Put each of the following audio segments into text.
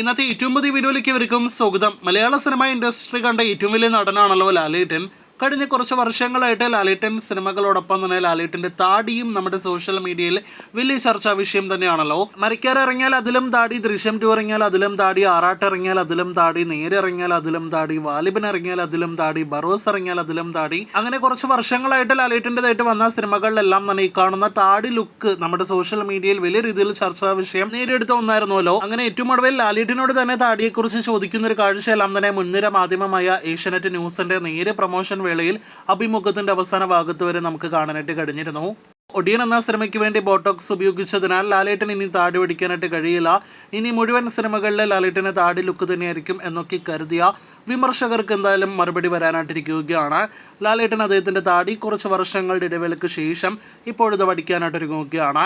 ഇന്നത്തെ ഏറ്റവും പുതിയ വീഡിയോയിലേക്ക് ഇവർക്കും സ്വാഗതം. മലയാള സിനിമ ഇൻഡസ്ട്രി കണ്ട ഏറ്റവും വലിയ നടനാണല്ലോ ലാലേട്ടൻ. കഴിഞ്ഞ കുറച്ച് വർഷങ്ങളായിട്ട് ലാലേട്ടൻ സിനിമകളോടൊപ്പം തന്നെ ലാലേട്ടന്റെ താടിയും നമ്മുടെ സോഷ്യൽ മീഡിയയിൽ വലിയ ചർച്ചാ വിഷയം തന്നെയാണല്ലോ. മരിക്കാർ ഇറങ്ങിയാൽ അതിലും താടി ദൃശ്യം ടു ഇറങ്ങിയാൽ അതിലും താടി ആറാട്ട് ഇറങ്ങിയാൽ അതിലും താടി നേരിറങ്ങിയാൽ അതിലും താടി വാലിബൻ ഇറങ്ങിയാൽ അതിലും താടി ബറോസ് ഇറങ്ങിയാൽ അതിലും താടി. അങ്ങനെ കുറച്ച് വർഷങ്ങളായിട്ട് ലാലേട്ടന്റെതായിട്ട് വന്ന സിനിമകളിലെല്ലാം തന്നെ ഈ കാണുന്ന താടി ലുക്ക് നമ്മുടെ സോഷ്യൽ മീഡിയയിൽ വലിയ രീതിയിൽ ചർച്ചാ വിഷയം നേടിയെടുത്ത ഒന്നായിരുന്നല്ലോ. അങ്ങനെ ഏറ്റവും ഒടുവിൽ ലാലേട്ടിനോട് തന്നെ താടിയെക്കുറിച്ച് ചോദിക്കുന്ന ഒരു കാഴ്ചയെല്ലാം തന്നെ മുൻനിര മാധ്യമമായ ഏഷ്യാനെറ്റ് ന്യൂസിന്റെ നേരെ പ്രൊമോഷൻ വേളയിൽ അഭിമുഖത്തിന്റെ അവസാന ഭാഗത്ത് വരെ നമുക്ക് കാണാനായിട്ട് കഴിഞ്ഞിരുന്നു. ഒടിയൻ എന്ന സിനിമയ്ക്ക് വേണ്ടി ബോട്ടോക്സ് ഉപയോഗിച്ചതിനാൽ ലാലേട്ടൻ ഇനി താടി പിടിക്കാനായിട്ട് കഴിയില്ല. ഇനി മുഴുവൻ സിനിമകളിലെ ലാലേട്ടന് താടി ലുക്ക് തന്നെയായിരിക്കും എന്നൊക്കെ കരുതിയ വിമർശകർക്ക് എന്തായാലും മറുപടി വരാനായിട്ടിരിക്കുകയാണ്. ലാലേട്ടൻ അദ്ദേഹത്തിന്റെ താടി കുറച്ച് വർഷങ്ങളുടെ ഇടവേളയ്ക്ക് ശേഷം ഇപ്പോഴിത് പഠിക്കാനായിട്ടിരിക്കുകയാണ്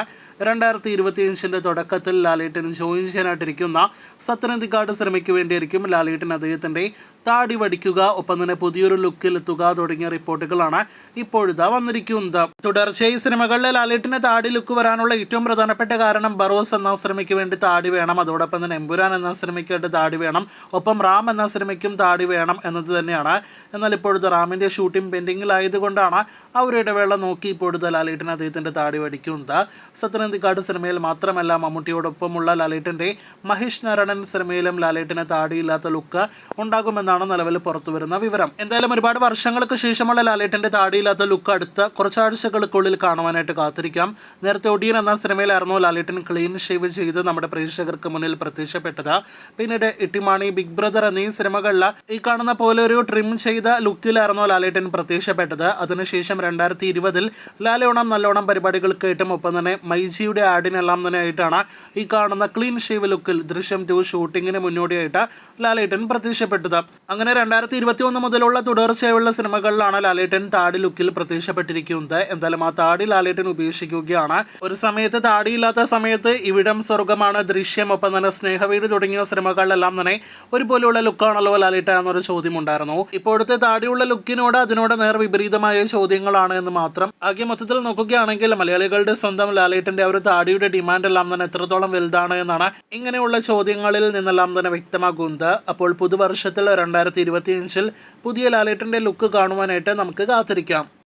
രണ്ടായിരത്തി ഇരുപത്തിയഞ്ചിന്റെ തുടക്കത്തിൽ ലാലേട്ടൻ ജോയിൻ ചെയ്യാനായിട്ടിരിക്കുന്ന സത്യനന്ദിക്കാട് സിനിമയ്ക്ക് വേണ്ടിയായിരിക്കും ലാലേട്ടൻ അദ്ദേഹത്തിന്റെ താടി വടിക്കുക. ഒപ്പം തന്നെ പുതിയൊരു ലുക്കിലെത്തുക തുടങ്ങിയ റിപ്പോർട്ടുകളാണ് ഇപ്പോഴിതാ വന്നിരിക്കുന്നത്. തുടർച്ചയായി സിനിമകളിലെ ലാലേട്ടിന് താടി ലുക്ക് വരാനുള്ള ഏറ്റവും പ്രധാനപ്പെട്ട കാരണം ബറോസ് എന്ന സിനിമയ്ക്ക് വേണ്ടി താടി വേണം. അതോടൊപ്പം തന്നെ എമ്പുരാൻ എന്ന സിനിമയ്ക്ക് വേണ്ടി താടി വേണം. ഒപ്പം റാം എന്ന സിനിമയ്ക്കും താടി വേണം എന്നത് തന്നെയാണ്. എന്നാൽ ഇപ്പോഴത്തെ റാമിന്റെ ഷൂട്ടിംഗ് പെൻഡിങ്ങിലായതുകൊണ്ടാണ് ആ ഒരു ഇടവേള നോക്കി ഇപ്പോഴത്തെ ലാലേട്ടിന് അദ്ദേഹത്തിന്റെ താടി വടിക്കുന്നത്. സത്യനന്ദിക്കാട് സിനിമയിൽ മാത്രമല്ല മമ്മൂട്ടിയോടൊപ്പമുള്ള ലാലേട്ടന്റെ മഹേഷ് നാരായണൻ സിനിമയിലും ലാലേട്ടിന് താടിയില്ലാത്ത ലുക്ക് ഉണ്ടാകുമെന്നാണ് നിലവിൽ പുറത്തുവരുന്ന വിവരം. എന്തായാലും ഒരുപാട് വർഷങ്ങൾക്ക് ശേഷമുള്ള ലാലേട്ടന്റെ താടിയില്ലാത്ത ലുക്ക് അടുത്ത കുറച്ചാഴ്ചകൾക്കുള്ളിൽ കാണുവാനായിട്ട് കാത്തിരിക്കാം. നേരത്തെ ഒടിയൻ എന്ന സിനിമയിലായിരുന്നു ലാലേട്ടൻ ക്ലീൻ ഷേവ് ചെയ്ത് നമ്മുടെ പ്രേക്ഷകർക്ക് മുന്നിൽ പ്രത്യക്ഷപ്പെട്ടത്. പിന്നീട് ഇട്ടിമാണി ബിഗ് ബ്രദർ എന്നീ സിനിമകളിൽ ഈ കാണുന്ന പോലെ ഒരു ട്രിം ചെയ്ത ലുക്കിലായിരുന്നു ലാലേട്ടൻ പ്രത്യക്ഷപ്പെട്ടത്. അതിനുശേഷം രണ്ടായിരത്തി ഇരുപതിൽ ലാലോണം നല്ലോണം പരിപാടികൾക്കായിട്ടും ഒപ്പം തന്നെ മൈജിയുടെ ആഡിനെല്ലാം തന്നെ ആയിട്ടാണ് ഈ കാണുന്ന ക്ലീൻ ഷേവ് ലുക്കിൽ ദൃശ്യം ടു ഷൂട്ടിങ്ങിന് മുന്നോടിയായിട്ട് ലാലേട്ടൻ പ്രത്യക്ഷപ്പെട്ടത്. അങ്ങനെ രണ്ടായിരത്തി ഇരുപത്തി ഒന്ന് മുതലുള്ള തുടർച്ചയായുള്ള സിനിമകളിലാണ് ലാലേട്ടൻ താടി ലുക്കിൽ പ്രത്യക്ഷപ്പെട്ടിരിക്കുന്നത്. എന്തായാലും ആ താടി ലാലേട്ടൻ ഉപേക്ഷിക്കുകയാണ്. ഒരു സമയത്ത് താടിയില്ലാത്ത സമയത്ത് ഇവിടം സ്വർഗമാണ് ദൃശ്യം. ഒപ്പം തന്നെ സ്നേഹവീട് തുടങ്ങിയ സിനിമകളിലെല്ലാം തന്നെ ഒരുപോലെയുള്ള ലുക്കാണല്ലോ ലാലിട്ട എന്നൊരു ചോദ്യം ഉണ്ടായിരുന്നു ഇപ്പോഴത്തെ താടിയുള്ള ലുക്കിനോട് അതിനോട് നേർ വിപരീതമായ ചോദ്യങ്ങളാണ് എന്ന് മാത്രം. ആകെ മൊത്തത്തിൽ നോക്കുകയാണെങ്കിൽ മലയാളികളുടെ സ്വന്തം ലാലേട്ടന്റെ ഒരു താടിയുടെ ഡിമാൻഡ് എല്ലാം തന്നെ എത്രത്തോളം വലുതാണ് എന്നാണ് ഇങ്ങനെയുള്ള ചോദ്യങ്ങളിൽ നിന്നെല്ലാം തന്നെ വ്യക്തമാകുന്നത്. അപ്പോൾ പുതുവർഷത്തിൽ രണ്ടായിരത്തി ഇരുപത്തിയഞ്ചിൽ പുതിയ ലാലേട്ടന്റെ ലുക്ക് കാണുവാനായിട്ട് നമുക്ക് കാത്തിരിക്കാം.